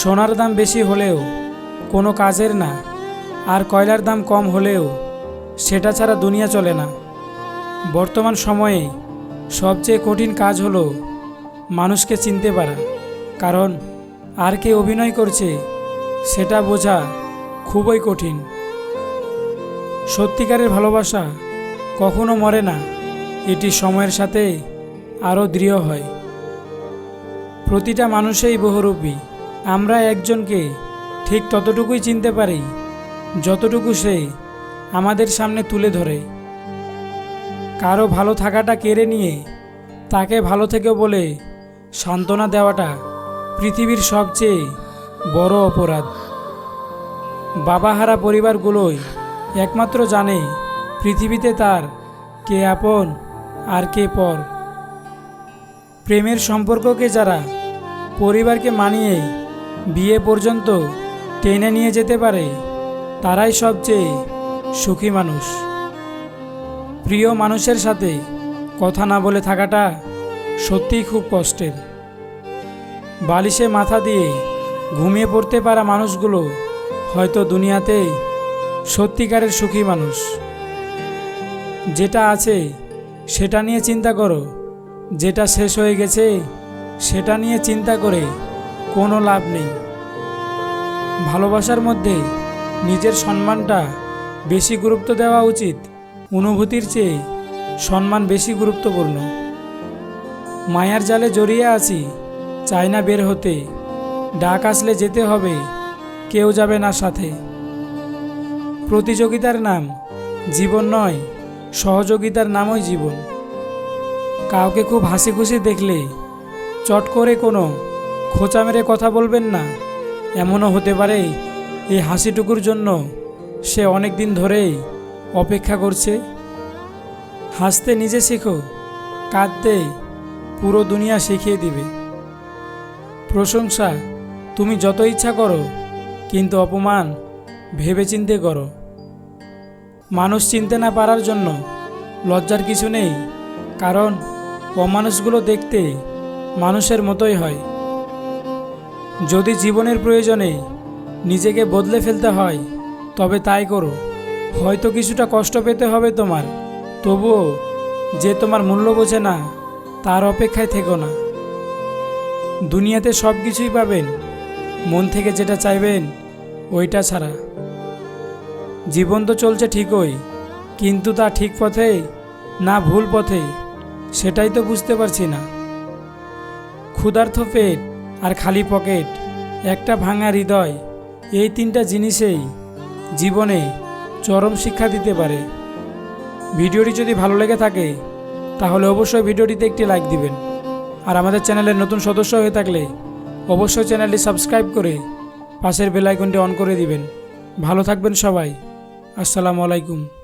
সোনার দাম বেশি হলেও কোনো কাজের না, আর কয়লার দাম কম হলেও সেটা ছাড়া দুনিয়া চলে না। বর্তমান সময়ে সবচেয়ে কঠিন কাজ হলো মানুষকে চিনতে পারা, কারণ আর কে অভিনয় করছে সেটা বোঝা খুবই কঠিন। সত্যিকারের ভালোবাসা কখনো মরে না, এটি সময়ের সাথে আরও দৃঢ় হয়। প্রতিটা মানুষই বহুরূপী। আমরা একজনকে ঠিক ততটুকুই চিনতে পারি, যতটুকু সে আমাদের সামনে তুলে ধরে। কারও ভালো থাকাটা কেড়ে নিয়ে তাকে ভালো থেকে বলে সান্ত্বনা দেওয়াটা পৃথিবীর সবচেয়ে বড় অপরাধ। বাবাহারা পরিবারগুলোই একমাত্র জানে পৃথিবীতে তার কে আপন আর কে পর। প্রেমের সম্পর্ককে যারা পরিবারকে মানিয়ে বিয়ে পর্যন্ত টেনে নিয়ে যেতে পারে তারাই সবচেয়ে সুখী মানুষ। প্রিয় মানুষের সাথে কথা না বলে থাকাটা সত্যিই খুব কষ্টের। বালিশে মাথা দিয়ে ঘুমিয়ে পড়তে পারা মানুষগুলো হয়তো দুনিয়াতে সত্যিকারের সুখী মানুষ। যেটা আছে সেটা নিয়ে চিন্তা করো, যেটা শেষ হয়ে গেছে সেটা নিয়ে চিন্তা করে কোনো লাভ নেই। ভালোবাসার মধ্যে নিজের সম্মানটা বেশি গুরুত্ব দেওয়া উচিত। অনুভূতির চেয়ে সম্মান বেশি গুরুত্বপূর্ণ। মায়ার জালে জড়িয়ে আছি, চাই না বের হতে। ডাক আসলে যেতে হবে, কেউ যাবে না সাথে। প্রতিযোগিতার নাম জীবন নয়, সহযোগিতার নামই জীবন। কাউকে খুব হাসি খুশি দেখলে চট করে কোনো খোঁচা মেরে কথা বলবেন না। এমনও হতে পারে এই হাসিটুকুর জন্য সে অনেক দিন ধরেই অপেক্ষা করছে। হাসতে নিজে শেখো, কাঁদতে পুরো দুনিয়া শিখিয়ে দিবে। প্রশংসা, তুমি যত ইচ্ছা করো, কিন্তু অপমান ভেবে ভেবেচিন্তে করো। মানুষ চিনতে না পারার জন্য লজ্জার কিছু নেই, কারণ অমানুষগুলো দেখতে মানুষের মতোই হয়। যদি জীবনের প্রয়োজনে নিজেকে বদলে ফেলতে হয়, তবে তাই করো। হয়তো কিছুটা কষ্ট পেতে হবে তোমার। তবুও যে তোমার মূল্য বোঝে না, তার অপেক্ষায় থেকো না। দুনিয়াতে সব কিছুই পাবেন। মন থেকে যেটা চাইবেন, ওইটা ছাড়া। জীবন তো চলছে ঠিকই, কিন্তু তা ঠিক পথে না ভুল পথে, সেটাই তো বুঝতে পারছি না। ক্ষুধার্থ পেট আর খালি পকেট, একটা ভাঙা হৃদয়, এই তিনটা জিনিসেই জীবনে চরম শিক্ষা দিতে পারে। ভিডিওটি যদি ভালো লেগে থাকে, তাহলে অবশ্যই ভিডিওটিতে একটি লাইক দিবেন। আর আমাদের চ্যানেলের নতুন সদস্য হয়ে থাকলে অবশ্যই চ্যানেলটি সাবস্ক্রাইব করে পাশের বেল আইকনটি অন করে দিবেন। ভালো থাকবেন সবাই। আসসালামু আলাইকুম।